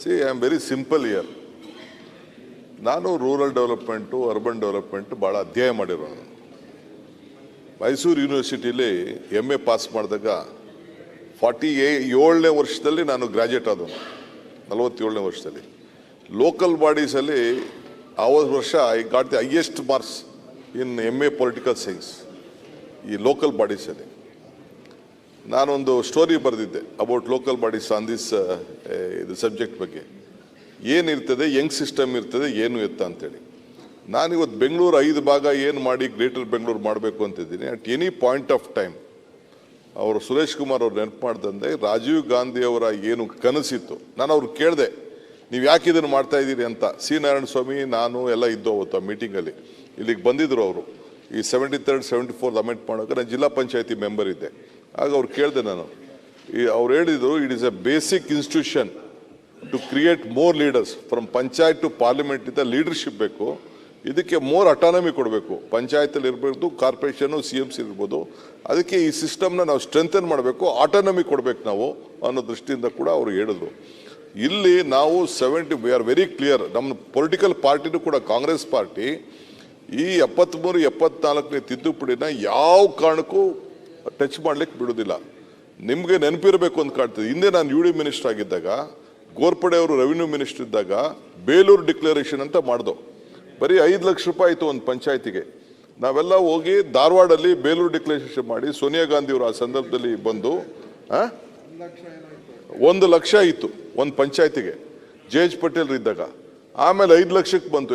See I am very simple year ನಾನು rural development urban development ಭಾಳ ಅಧ್ಯಯನ ಮಾಡಿರೋನು ಮೈಸೂರು ಯೂನಿವರ್ಸಿಟಿಲಿ ಎಂ ಎ ಪಾಸ್ ಮಾಡಿದಾಗ ಫಾರ್ಟಿ ಏ ಏಳನೇ ವರ್ಷದಲ್ಲಿ ನಾನು ಗ್ರ್ಯಾಜುಯೇಟ್ ಆದವನು. ನಲವತ್ತೇಳನೇ ವರ್ಷದಲ್ಲಿ. ಲೋಕಲ್ ಬಾಡೀಸಲ್ಲಿ ಆ ವರ್ಷ I got the highest marks in M A political science ಈ ಲೋಕಲ್ ಬಾಡೀಸಲ್ಲಿ ನಾನೊಂದು story ಬರೆದಿದ್ದೆ about local bodies on this ಇದು ಸಬ್ಜೆಕ್ಟ್ ಬಗ್ಗೆ. ಏನಿರ್ತದೆ ಯಂಗ್ ಸಿಸ್ಟಮ್ ಇರ್ತದೆ, ಏನು ಎತ್ತ ಅಂತೇಳಿ. ನಾನಿವತ್ತು ಬೆಂಗಳೂರು ಐದು ಭಾಗ ಏನು ಮಾಡಿ ಗ್ರೇಟರ್ ಬೆಂಗಳೂರು ಮಾಡಬೇಕು ಅಂತಿದ್ದೀನಿ. At any point of time ಅವರು ಸುರೇಶ್ ಕುಮಾರ್ ಅವ್ರು ನೆನಪು ಮಾಡ್ದಂದೆ ರಾಜೀವ್ ಗಾಂಧಿ ಅವರ ಏನು ಕನಸಿತ್ತು, ನಾನು ಅವ್ರು ಕೇಳಿದೆ, ನೀವು ಯಾಕೆ ಇದನ್ನು ಮಾಡ್ತಾ ಇದ್ದೀರಿ ಅಂತ? ಸಿ ನಾರಾಯಣ ಸ್ವಾಮಿ ನಾನು, ಎಲ್ಲ ಇದ್ದು ಅವತ್ತು ಆ ಮೀಟಿಂಗಲ್ಲಿ ಇಲ್ಲಿಗೆ ಬಂದಿದ್ದರು ಅವರು. ಈ seventy third seventy four amendment ಮಾಡೋಕೆ ನಾನು ಜಿಲ್ಲಾ ಪಂಚಾಯತಿ ಮೆಂಬರ್ ಇದ್ದೆ. ಆಗ ಅವ್ರು ಕೇಳಿದೆ ನಾನು, ಈ ಅವ್ರು ಹೇಳಿದರು it is a basic institution to create more leaders from panchayat to parliament ಇಂದ ಲೀಡರ್ಶಿಪ್ ಬೇಕು. ಇದಕ್ಕೆ ಮೋರ್ ಅಟಾನಮಿ ಕೊಡಬೇಕು. ಪಂಚಾಯತಲ್ಲಿ ಇರಬಹುದು ಕಾರ್ಪೊರೇಷನು, ಸಿ ಎಂ ಸಿ ಇರ್ಬೋದು. ಅದಕ್ಕೆ ಈ ಸಿಸ್ಟಮ್ನ ನಾವು ಸ್ಟ್ರೆಂಥನ್ ಮಾಡಬೇಕು. ಆಟಾನಮಿ ಕೊಡಬೇಕು ನಾವು, ಅನ್ನೋ ದೃಷ್ಟಿಯಿಂದ ಕೂಡ ಅವರು ಹೇಳಿದ್ರು. ಇಲ್ಲಿ ನಾವು seventy we are very clear ನಮ್ಮ ಪೊಲಿಟಿಕಲ್ ಪಾರ್ಟಿನೂ ಕೂಡ ಕಾಂಗ್ರೆಸ್ ಪಾರ್ಟಿ, ಈ ಎಪ್ಪತ್ತ್ಮೂರು ಎಪ್ಪತ್ನಾಲ್ಕನೇ ತಿದ್ದುಪಡಿನ ಯಾವ ಕಾರಣಕ್ಕೂ ಟಚ್ ಮಾಡ್ಲಿಕ್ಕೆ ಬಿಡೋದಿಲ್ಲ. ನಿಮಗೆ ನೆನಪಿರಬೇಕು ಅಂತ ಕಾಣ್ತದೆ. ಹಿಂದೆ ನಾನು ಯು ಡಿ ಮಿನಿಸ್ಟರ್ ಆಗಿದ್ದಾಗ, ಗೋರ್ಪಡೆ ಅವರು ರೆವಿನ್ಯೂ ಮಿನಿಸ್ಟರ್ ಇದ್ದಾಗ, ಬೇಲೂರು ಡಿಕ್ಲರೇಷನ್ ಅಂತ ಮಾಡ್ದೋ. ಬರೀ ಐದು ಲಕ್ಷ ರೂಪಾಯಿ ಆಯಿತು ಒಂದು ಪಂಚಾಯತಿಗೆ. ನಾವೆಲ್ಲ ಹೋಗಿ ಧಾರವಾಡಲ್ಲಿ ಬೇಲೂರು ಡಿಕ್ಲರೇಷನ್ ಮಾಡಿ ಸೋನಿಯಾ ಗಾಂಧಿ ಅವರು ಆ ಸಂದರ್ಭದಲ್ಲಿ ಬಂದು? ಒಂದು ಲಕ್ಷ ಇತ್ತು ಒಂದು ಪಂಚಾಯತಿಗೆ. ಜೆ ಎಚ್ ಪಟೇಲ್ ಇದ್ದಾಗ. ಆಮೇಲೆ ಐದು ಲಕ್ಷಕ್ಕೆ ಬಂತು.